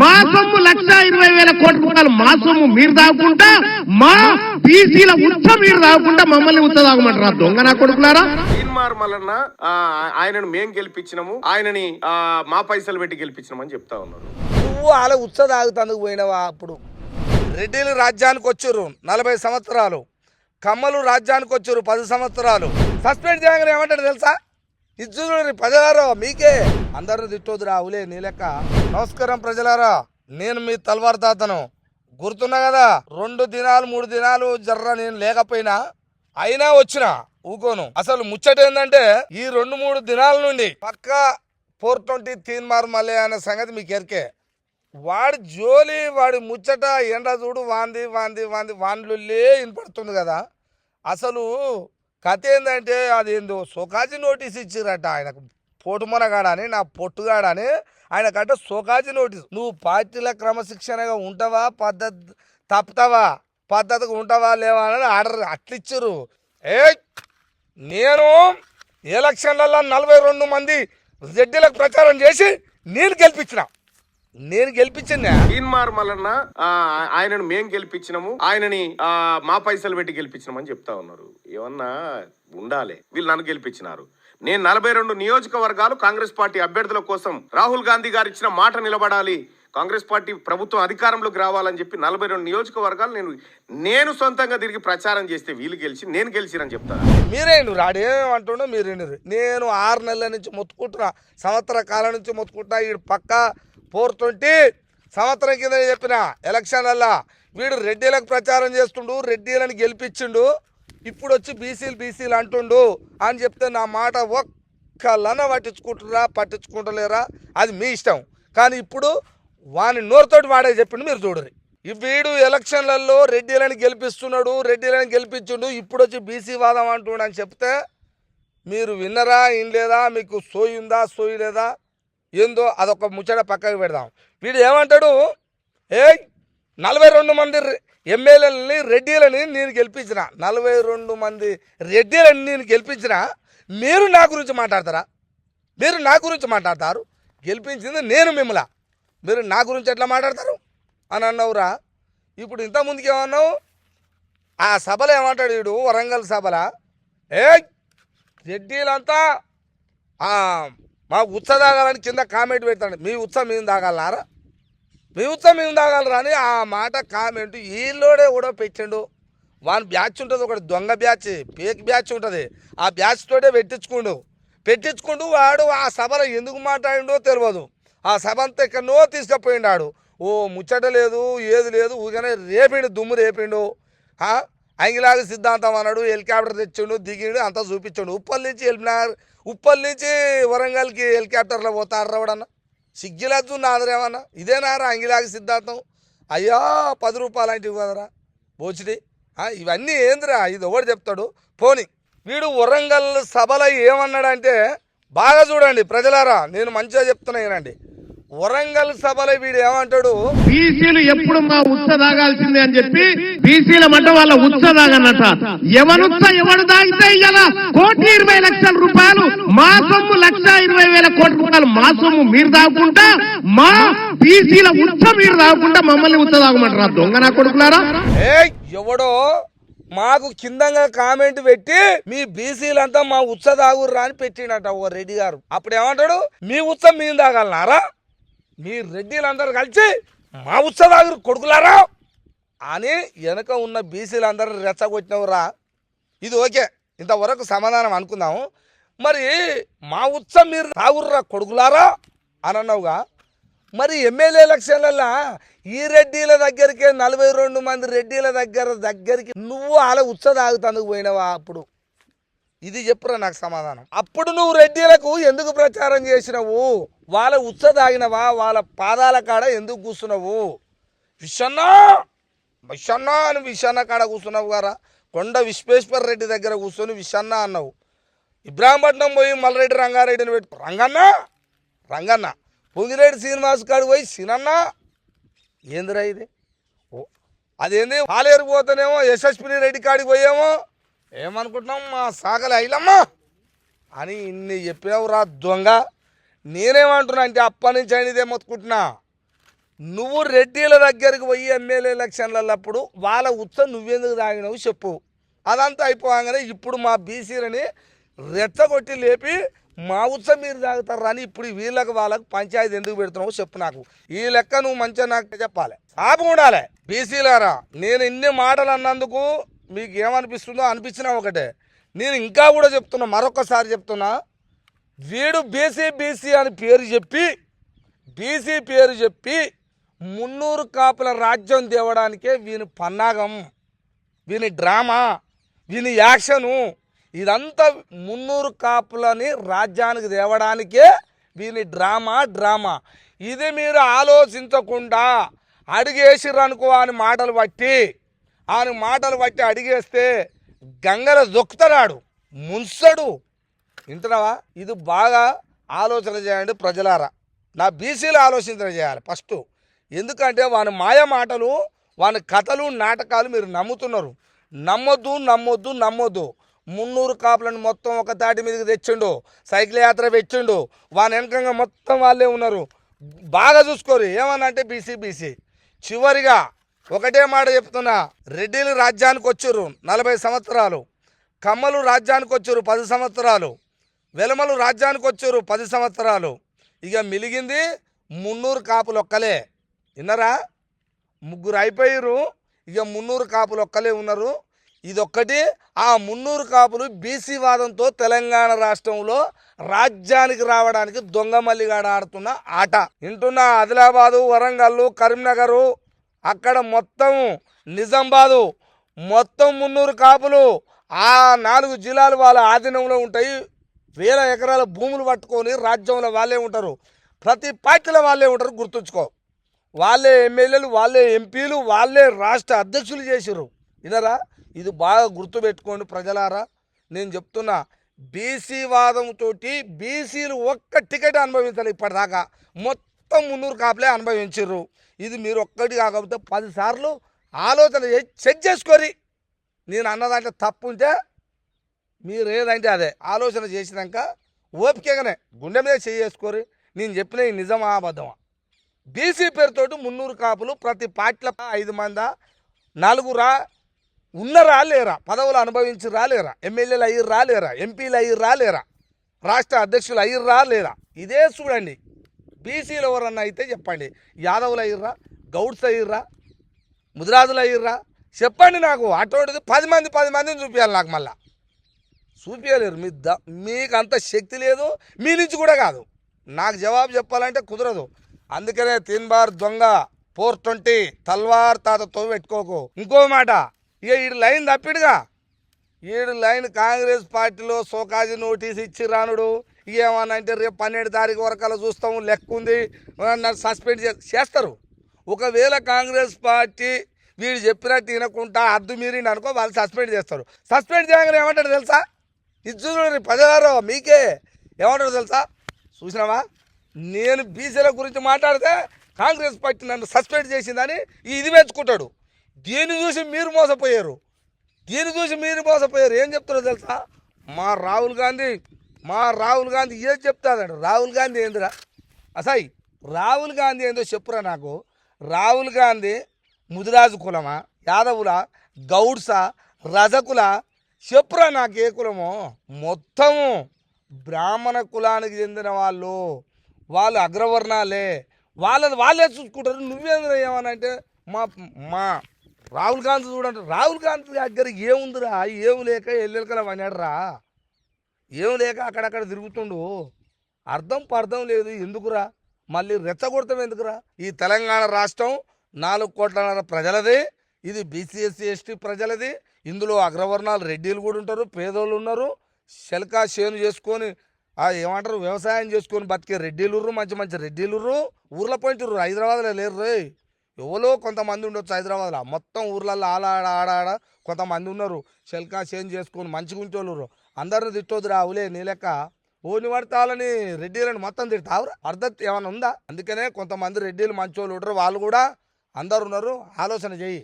మా సొమ్ము లక్ష ఇరవై వేల కోట్ల రూపాయలు మా సొమ్ము మీరు దాక్కుంటా మా బీసీల ఉచ్చ మీరు దాక్కుంటా మమ్మల్ని ఉచ్చ దాగమంటారా దొంగ నా కొడుకులారా? తీన్మార్ మల్లన్న ఆయనను మేం గెలిపించినాము ఆయనని ఆ, మా పైసలు పెట్టి గెలిపించినామని చెప్తా ఉన్నారు నువ్వు అలా ఉత్స తాగుతందుకు పోయినావా అప్పుడు? రెడ్డిలు రాజ్యానికి వచ్చారు నలభై సంవత్సరాలు. కమ్మలు రాజ్యానికి వచ్చారు పది సంవత్సరాలు. సస్పెండ్ చేయగానే ఏమంటాడు తెలుసా? ఇచ్చుడు ప్రజలారా మీకే. అందరూ తిట్టొద్దురా అవులే నీ లెక్క. నమస్కారం ప్రజలారా నేను మీ తల్వార్ తాతను. గుర్తున్నా కదా రెండు దినాలు మూడు దినాలు జర్ర నేను లేకపోయినా అయినా వచ్చిన ఊకోను. అసలు ముచ్చట ఏంటంటే ఈ రెండు మూడు దినాల నుండి పక్కా ఫోర్ ట్వంటీ తీన్మార్ మల్లె అనే సంగతి మీకు ఎరికే. వాడి జోలి వాడి ముచ్చట ఎండ చూడు వాంది వాంది వాంది వాన్లుల్లే వినపడుతుంది కదా. అసలు కథ ఏంటంటే అది ఏందో సోకాజీ నోటీస్ ఇచ్చిరట ఆయనకు. పోటుమనగాడని నా పొట్టుగాడని ఆయనకంటే సోకాజీ నోటీస్. నువ్వు పార్టీల క్రమశిక్షణగా ఉంటావా? పద్ధతి తప్పుతావా? పద్ధతిగా ఉంటావా? లేవా? అని ఆర్డర్ అట్లిచ్చారు. ఏ నేను ఎలక్షన్లలో నలభై రెండు మంది జడ్డీలకు ప్రచారం చేసి నేను గెలిపించిన. నేను గెలిపించిందా తీన్మార్ మల్లన్న ఆయనను మేం గెలిపించినాము. ఆయనని మా పైసలు పెట్టి గెలిపించినామని చెప్తా ఉన్నారు. ఏమన్నా ఉండాలి. వీళ్ళు నన్ను గెలిపించినారు. నేను నలభై రెండు నియోజకవర్గాలు కాంగ్రెస్ పార్టీ అభ్యర్థుల కోసం రాహుల్ గాంధీ గారు ఇచ్చిన మాట నిలబడాలి. కాంగ్రెస్ పార్టీ ప్రభుత్వం అధికారంలోకి రావాలని చెప్పి నలభై రెండు నియోజకవర్గాలు నేను నేను సొంతంగా తిరిగి ప్రచారం చేస్తే వీళ్ళు గెలిచి నేను గెలిచిరని చెప్తాను మీరేండు రాడేమంటుండో మీరు నేను ఆరు నెలల నుంచి మొత్తుకుంటున్నా సంవత్సర కాలం నుంచి మొత్తుకుంటున్నా వీడు పక్క పోరుతుంటే సంవత్సరం కింద చెప్పిన ఎలక్షన్లల్లా. వీడు రెడ్డిలకు ప్రచారం చేస్తుండు రెడ్డిలను గెలిపించిండు. ఇప్పుడు వచ్చి బీసీలు బీసీలు అంటుండు అని చెప్తే నా మాట ఒక్కలన పట్టించుకుంటురా పట్టించుకుంటలేరా? అది మీ ఇష్టం. కానీ ఇప్పుడు వాని నోరుతోటి వాడే చెప్పిండు మీరు చూడరు ఈ వీడు ఎలక్షన్లలో రెడ్డిలను గెలిపిస్తున్నాడు రెడ్డిలను గెలిపించుండు ఇప్పుడు వచ్చి బీసీ వాదం అంటుండు అని చెప్తే మీరు విన్నరా లేదా మీకు సోయిందా సోయి లేదా? ఏందో అదొక ముచ్చట పక్కకు పెడదాం. వీడు ఏమంటాడు? ఏ నలభై రెండు మంది ఎమ్మెల్యేలని రెడ్డిలని నేను గెలిపించిన. నలభై రెండు మంది రెడ్డిలని నేను గెలిపించిన. మీరు నా గురించి మాట్లాడతారా? మీరు నా గురించి మాట్లాడతారు? గెలిపించింది నేను మిమ్మల్ని. మీరు నా గురించి ఎట్లా మాట్లాడతారు? అని అన్నావురా. ఇప్పుడు ఇంత ఏమన్నావు? ఆ సభలో ఏమంటాడు వీడు? వరంగల్ సభల? ఏ రెడ్డిలంతా మా ఉత్స తాగాలని కింద కామెంట్ పెడతాడు. మీ ఉత్సవం మేము తాగాలన్నారా ప్రభుత్వం ఏం తాగలరా అని ఆ మాట కామెంట్ ఈలోడే కూడా పెట్టిండు. వాని బ్యాచ్ ఉంటుంది ఒకటి దొంగ బ్యాచ్ పేక్ బ్యాచ్ ఉంటుంది. ఆ బ్యాచ్ తోటే పెట్టించుకుండు. పెట్టించుకుంటూ వాడు ఆ సభలో ఎందుకు మాట్లాడిండో తెలియదు ఆ సభ అంతా ఎక్కడనో తీసుకుపోయిండాడు. ఓ ముచ్చట లేదు ఏది లేదు ఊరికనే రేపిండు దుమ్ము రేపిండు. అంగిలాగ అంగిలాగా సిద్ధాంతం అన్నాడు హెలికాప్టర్ తెచ్చిండు దిగిండు అంతా చూపించాడు. ఉప్పల్ నుంచి వెళ్ళినారు ఉప్పల్ నుంచి వరంగల్కి హెలికాప్టర్లో పోతారు రావడన్నా సిగ్గిలద్దు నాదరేమన్నా ఇదేనారా అంగిలాగా సిద్ధాంతం? అయ్యా పది రూపాయలు అంటే కదరా బోచిడి ఇవన్నీ ఏందిరా? ఇది ఒకటి చెప్తాడు. పోని వీడు వరంగల్ సభలో ఏమన్నాడంటే బాగా చూడండి ప్రజలారా నేను మంచిగా చెప్తున్నా వరంగల్ సభలో వీడు ఏమంటాడు? బీసీలు ఎప్పుడు మా ఉచ్చ తాగాల్సిందే అని చెప్పి బీసీల మంట వాళ్ళ ఉచ్చ తాగనట ఎవనుచ్చ ఎవడు తాగితే ఇలా కోటి ఇరవై లక్షల రూపాయలు. మా సొమ్ము లక్ష ఇరవై వేల కోట్ల రూపాయలు. మా సొమ్ము మీరు దాక్కుంటా మా బీసీల ఉచ్చ మీరు దాక్కుంటా మమ్మల్ని ఉచ్చ తాగమంటారా దొంగ నా కొడుకులారా? ఏ ఎవడో మాకు కిందంగా కామెంట్ పెట్టి మీ బీసీలంతా మా ఉత్స తాగుర్రా అని పెట్టిండట ఓ రెడ్డి గారు. అప్పుడు ఏమంటాడు మీ ఉత్సవం మేము తాగలనారా మీ రెడ్డిలందరూ కలిసి మా ఉత్సవ తాగురు కొడుకులారా అని వెనక ఉన్న బీసీలందరూ రెచ్చగొట్టినవురా. ఇది ఓకే ఇంతవరకు సమాధానం అనుకుందాము. మరి మా ఉత్సవం మీరు రావుర్రా కొడుకులారా అని అన్నావుగా. మరి ఎమ్మెల్యే ఎలక్షన్లలో ఈ రెడ్డిల దగ్గరికి నలభై రెండు మంది రెడ్డిల దగ్గర దగ్గరికి నువ్వు అలా ఉత్స తాగుతందుకు పోయినావా అప్పుడు? ఇది చెప్పురా నాకు సమాధానం. అప్పుడు నువ్వు రెడ్డిలకు ఎందుకు ప్రచారం చేసినావు? వాళ్ళ ఉచ్చ తాగినవా వాళ్ళ పాదాల కాడ ఎందుకు కూర్చున్నావు? విషన్నా! విషన్నా అని విషన్న కాడ కూర్చున్నావు గారా? కొండ విశ్వేశ్వర రెడ్డి దగ్గర కూర్చొని విషన్న అన్నావు. ఇబ్రాహీంపట్నం పోయి మల్లరెడ్డి రంగారెడ్డిని పెట్టు. రంగన్న! రంగన్న! పొంగిరెడ్డి శ్రీనివాస్ కాడికి పోయి సినన్న! ఏందిరా ఇది? ఓ, అదేంది? పాలేరు పోతేనేమో యశస్విని రెడ్డి కాడికి పోయేమో? ఏమనుకుంటున్నాం మా సాగలి అయిలమ్మా అని ఇన్ని చెప్పినావు రా దొంగ! నేనేమంటున్నా అంటే అప్పటి నుంచి అయినదే మొత్తుకుంటున్నా. నువ్వు రెడ్డిల దగ్గరికి పోయి ఎమ్మెల్యే ఎలక్షన్లప్పుడు వాళ్ళ ఉత్సవం నువ్వెందుకు తాగినావు చెప్పు. అదంతా అయిపోగానే ఇప్పుడు మా బీసీలని రెచ్చగొట్టి లేపి మా ఉత్సవం మీరు తాగుతారు అని ఇప్పుడు వీళ్ళకి వాళ్ళకి పంచాయతీ ఎందుకు పెడుతున్నావు చెప్పు నాకు. ఈ లెక్క నువ్వు మంచిగా నాకు చెప్పాలి. ఆపు ఉండాలి. బీసీలారా నేను ఇన్ని మాటలు అన్నందుకు మీకు ఏమనిపిస్తుందో అనిపించినా ఒకటే. నేను ఇంకా కూడా చెప్తున్నా మరొకసారి చెప్తున్నా. వీడు బీసీ బీసీ అని పేరు చెప్పి బీసీ పేరు చెప్పి మున్నూరు కాపుల రాజ్యం తేవడానికే వీని పన్నాగం వీని డ్రామా వీని యాక్షను ఇదంతా మున్నూరు కాపులని రాజ్యానికి తేవడానికే వీని డ్రామా డ్రామా. ఇది మీరు ఆలోచించకుండా అడిగేసిరనుకో అని మాటలు బట్టి ఆయన మాటలు బట్టి అడిగేస్తే గంగల దొక్కుతాడు ముంచడు వింటున్నావా? ఇది బాగా ఆలోచన చేయండి ప్రజలారా. నా బీసీలు ఆలోచించన చేయాలి ఫస్ట్. ఎందుకంటే వాని మాయ మాటలు వాని కథలు నాటకాలు మీరు నమ్ముతున్నారు. నమ్మొద్దు నమ్మొద్దు నమ్మొద్దు. మున్నూరు కాపులను మొత్తం ఒక తాటి మీదకి తెచ్చిండు. సైకిల్ యాత్ర తెచ్చిండు వాని వెనకంగా మొత్తం వాళ్ళే ఉన్నారు. బాగా చూసుకోరు. ఏమనంటే బీసీ బీసీ. చివరిగా ఒకటే మాట చెప్తున్నా. రెడ్డిలు రాజ్యానికి వచ్చారు నలభై సంవత్సరాలు. కమ్మలు రాజ్యానికి వచ్చారు పది సంవత్సరాలు. వెలమలు రాజ్యానికి వచ్చారు పది సంవత్సరాలు. ఇక మిలిగింది మున్నూరు కాపులు ఒక్కలే. విన్నరా? ముగ్గురు అయిపోయారు ఇక మున్నూరు కాపులు ఒక్కలే ఉన్నారు. ఇదొక్కటి. ఆ మున్నూరు కాపులు బీసీ వాదంతో తెలంగాణ రాష్ట్రంలో రాజ్యానికి రావడానికి దొంగ మల్లిగాడ ఆడుతున్న ఆట. వింటున్న ఆదిలాబాదు వరంగల్ కరీంనగరు. అక్కడ మొత్తం నిజామాబాదు మొత్తం మున్నూరు కాపులు. ఆ నాలుగు జిల్లాలు వాళ్ళ ఆధీనంలో ఉంటాయి. వేల ఎకరాల భూములు పట్టుకొని రాజ్యంలో వాళ్ళే ఉంటారు. ప్రతి పార్టీలో వాళ్ళే ఉంటారు గుర్తుంచుకో. వాళ్ళే ఎమ్మెల్యేలు వాళ్ళే ఎంపీలు వాళ్ళే రాష్ట్ర అధ్యక్షులు చేసిర్రు. ఇదరా ఇది బాగా గుర్తుపెట్టుకోండి ప్రజలారా. నేను చెప్తున్నా బీసీ వాదంతో బీసీలు ఒక్క టికెట్ అనుభవించాలి ఇప్పటిదాకా. మొత్తం మున్నూరు కాపులే అనుభవించరు ఇది మీరు ఒక్కటి కాకపోతే పదిసార్లు ఆలోచన చెక్ చేసుకోరి నేను అన్నదాంట్లో తప్పు ఉంటే మీరు ఏదంటే అదే. ఆలోచన చేసినాక ఓపికగానే గుండె మీద చేసుకోరి నేను చెప్పిన ఈ నిజమా అబద్ధమా? బీసీ పేరుతోటి మున్నూరు కాపులు ప్రతి పార్టీల ఐదు మందా? నలుగురా? ఉన్నరా లేరా? పదవులు అనుభవించి రాలేరా ఎమ్మెల్యేలు అయ్యి రాలేరా ఎంపీలు అయ్యి రాలేరా రాష్ట్ర అధ్యక్షులు అయ్యి రాలేరా ఇదే చూడండి. బీసీలు ఎవరన్నా అయితే చెప్పండి. యాదవులు అయ్యిర్రా? గౌడ్స్ అయ్యిర్రా? ముదిరాజులు అయ్యిర్రా? చెప్పండి నాకు. అటువంటిది పది మంది పది మందిని చూపించాలి నాకు మళ్ళా. చూపించలేరు మీ ద మీకు అంత శక్తి లేదు మీ నుంచి కూడా కాదు. నాకు జవాబు చెప్పాలంటే కుదరదు. అందుకనే తిన్బార్ దొంగ ఫోర్ ట్వంటీ తల్వార్ తాతతో పెట్టుకోకు. ఇంకో మాట ఇక ఈ లైన్ తప్పిడుగా. ఈడు లైన్ కాంగ్రెస్ పార్టీలో సోకాజీ నోటీస్ ఇచ్చి రానుడు. ఏమనంటే రేపు పన్నెండు తారీఖు వరకు అలా చూస్తాము లెక్క ఉంది. సస్పెండ్ చే- చేస్తారు. ఒకవేళ కాంగ్రెస్ పార్టీ వీడు చెప్పినట్టు వినకుండా అద్దు మీరిండి అనుకో వాళ్ళు సస్పెండ్ చేస్తారు. సస్పెండ్ చేయగానే ఏమంటాడు తెలుసా? ఇది చూడండి మీకే ఏమంటారు తెలుసా? చూసినావా? నేను బీసీల గురించి మాట్లాడితే కాంగ్రెస్ పార్టీ నన్ను సస్పెండ్ చేసిందని ఇది మెచ్చుకుంటాడు. దీన్ని చూసి మీరు మోసపోయారు. దీన్ని చూసి మీరు మోసపోయారు. ఏం చెప్తారో తెలుసా? మా రాహుల్ గాంధీ మా రాహుల్ గాంధీ ఏం చెప్తాదండి రాహుల్ గాంధీ ఏందిరా? అసాయి రాహుల్ గాంధీ ఏందో చెప్పురా నాకు? రాహుల్ గాంధీ ముదిరాజు కులమా? యాదవుల? గౌడ్సా? రజకుల? చెప్పురా నాకు ఏ కులమో? మొత్తము బ్రాహ్మణ కులానికి చెందిన వాళ్ళు. వాళ్ళు అగ్రవర్ణాలే. వాళ్ళది వాళ్ళే చూసుకుంటారు. నువ్వేంద్ర ఏమనంటే మా మా రాహుల్ గాంధీ చూడండి. రాహుల్ గాంధీ దగ్గర ఏముందిరా? ఏం లేక ఎల్లెలకల వనాడరా ఏం లేక అక్కడక్కడ తిరుగుతుండు. అర్థం పర్థం లేదు. ఎందుకురా? మళ్ళీ రెచ్చగొడతాం ఎందుకురా? ఈ తెలంగాణ రాష్ట్రం నాలుగు కోట్ల ప్రజలది. ఇది బీసీఎస్సీ ఎస్టీ ప్రజలది. ఇందులో అగ్రవర్ణాలు రెడ్డిలు కూడా ఉంటారు పేదోళ్ళు ఉన్నారు. శల్కా చేను చేసుకొని ఏమంటారు వ్యవసాయం చేసుకొని బతికే రెడ్డిలుర్రు మంచి మంచి రెడ్డిలుర్రు ఊర్ల పోయింటుర్రు హైదరాబాద్లో లేరు రే. ఎవరో కొంతమంది ఉండొచ్చు హైదరాబాద్లో. మొత్తం ఊర్లలో ఆడ ఆడ ఆడ ఆడ కొంతమంది ఉన్నారు. శల్కా చేంజ్ చేసుకొని మంచిగా గుంచోళ్ళు అందరిని తిట్టొద్దు రావులే నీ లెక్క. ఓని పడితే వాళ్ళని రెడ్డిలను మొత్తం తిడతావురా. అర్థం ఏమైనా ఉందా? అందుకనే కొంతమంది రెడ్డిలు మంచోళ్ళు ఉంటారు వాళ్ళు కూడా అందరు ఉన్నారు. ఆలోచన చేయి